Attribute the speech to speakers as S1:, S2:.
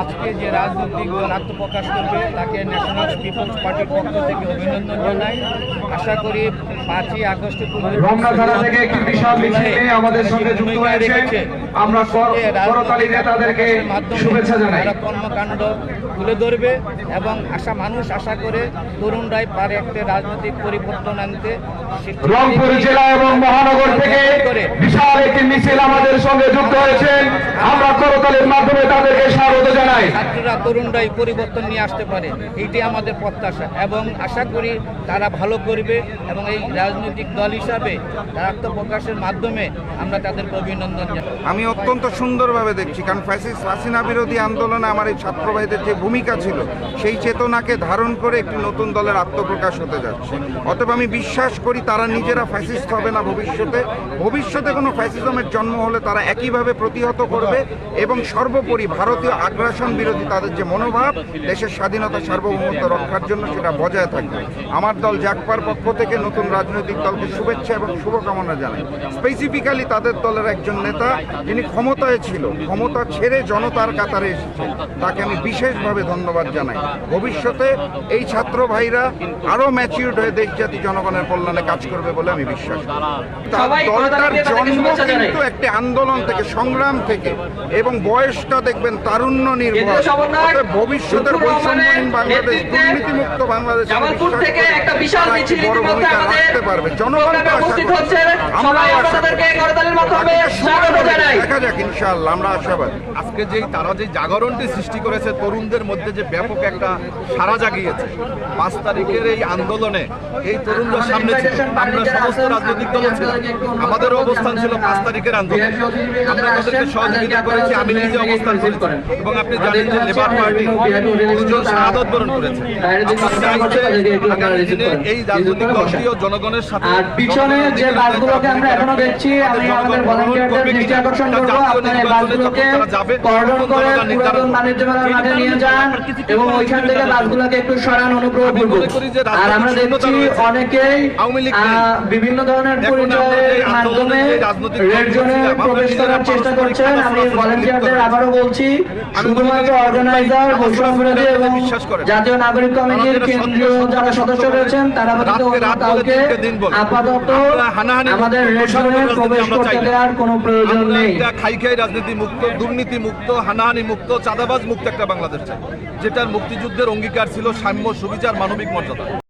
S1: আজকে যে রাজনৈতিক দল আত্মপ্রকাশ করবে তাকে ন্যাশনাল পিপলস পার্টির পক্ষ থেকে অভিনন্দন জানাই। আশা করি পাঁচই আগস্টে
S2: থেকে একটি বিশাল মিছিল আমাদের সঙ্গে যুক্ত হয়েছে। আমরা করতালি দিয়ে তাদেরকে শুভেচ্ছা জানাই।
S1: কর্মকাণ্ড তুলে ধরবে এবং আশা মানুষ আশা করে তরুণরাই পারে একটা রাজনৈতিক পরিবর্তন আনতে।
S2: রংপুর জেলা এবং মহানগর থেকে বিশাল একটি মিছিল আমাদের সঙ্গে যুক্ত হয়েছে। আমরা করতালির মাধ্যমে তাদেরকে স্বাগত
S1: ছাত্ররা তরুণরাই পরিবর্তন নিয়ে আসতে পারে এইটি আমাদের প্রত্যাশা। এবং আশা করি তারা ভালো করবে এবং এই রাজনৈতিক দল হিসাবে তার আত্মপ্রকাশের মাধ্যমে আমরা তাদেরকে অভিনন্দন জানাই।
S3: আমি অত্যন্ত সুন্দরভাবে দেখছি কারণ ফ্যাসিস্ট হাসিনা বিরোধী আন্দোলনে আমার এই ছাত্র ভাইদের যে ভূমিকা ছিল সেই চেতনাকে ধারণ করে একটি নতুন দলের আত্মপ্রকাশ হতে যাচ্ছে। অতএব আমি বিশ্বাস করি তারা নিজেরা ফ্যাসিস্ট হবে না ভবিষ্যতে। ভবিষ্যতে কোনো ফ্যাসিজমের জন্ম হলে তারা একইভাবে প্রতিহত করবে এবং সর্বোপরি ভারতীয় আগ্রাসন বিরোধী তাদের যে মনোভাব দেশের স্বাধীনতা সার্বভৌমত্ব রক্ষার জন্য সেটা বজায় থাকবে। আমার দল জাকপার পক্ষ থেকে নতুন রাজনৈতিক দলকে শুভেচ্ছা এবং শুভকামনা জানাই। স্পেসিফিক্যালি তাদের দলের একজন নেতা যিনি ক্ষমতায় ছিল ক্ষমতা ছেড়ে জনতার কাতারে এসেছেন। তাকে আমি বিশেষভাবে ধন্যবাদ জানাই। ভবিষ্যতে এই ছাত্র ভাইরা আরও ম্যাচিউরড হয়ে দেশ জাতি জনগণের কল্যাণে কাজ করবে বলে আমি বিশ্বাস করি। দলটার জন্ম কিন্তু একটি আন্দোলন থেকে সংগ্রাম থেকে এবং বয়সটা দেখবেন তারুণ্য নির্ভর। ভবিষ্যতের বৈষম্যহীন বাংলাদেশ দুর্নীতিমুক্ত বাংলাদেশ
S4: জামালপুর থেকে একটা বিশাল মিছিল ইতিমধ্যে
S3: ভূমিকা
S4: আমাদের
S3: পারবে। জনগণ তো
S4: প্রোগ্রামে
S3: আশা
S4: উপস্থিত হচ্ছে সবাই আপনাদেরকে করতালির মাধ্যমে
S3: বাকিটা সময়
S4: স্বাগত
S3: হবে।
S4: জানাই
S3: দেখা যাক ইনশাআল্লাহ আমরা আশাবাদী।
S5: আজকে যেই তারা যে জাগরণটি সৃষ্টি করেছে তরুণদের মধ্যে যে ব্যাপক একটা সারা জাগিয়েছে পাঁচ তারিখের এই আন্দোলনে এই তরুণদের সামনে ছিল। আমরা সমস্ত রাজনৈতিক দল ছিলাম আমাদেরও অবস্থান ছিল পাঁচ তারিখের আন্দোলন। আমরা তাদেরকে সহযোগিতা করেছি আমি নিজে অবস্থান করেছি। এবং আপনি জানেন যে লেবার পার্টি দুজন শাহাদত বরণ করেছে। যে এই রাজনৈতিক দলটিও জনগণের সাথে
S4: পিছনে যে বাসগুলোকে আমরা এখনও দেখছি আমি আমাদের ভলান্টিয়ারদের দৃষ্টি আকর্ষণ এবং ওইখান থেকে বাসগুলোকে একটু সরান অনুগ্রহ আর আমরা দেখছি অনেকেই বিভিন্ন ধরনের পরিচয়ের মাধ্যমে রেড জোনে প্রবেশ করার চেষ্টা করছেন। আমি ভলান্টিয়ারদের আবারও বলছি শুধুমাত্র অর্গানাইজার বৈষম্য এবং জাতীয় নাগরিক কমিটির কেন্দ্রীয় যারা সদস্য রয়েছেন তারা কাউকে আপাতত আমাদের রেড জোনে প্রবেশ করতে দেওয়ার কোনো প্রয়োজন নেই
S5: খাই খাই রাজনীতি মুক্ত, দুর্নীতি মুক্ত, হানাহানি মুক্ত, চাঁদাবাজ মুক্ত একটা বাংলাদেশ চাই, যেটার মুক্তিযুদ্ধের অঙ্গীকার ছিল সাম্য, সুবিচার, মানবিক মর্যাদা।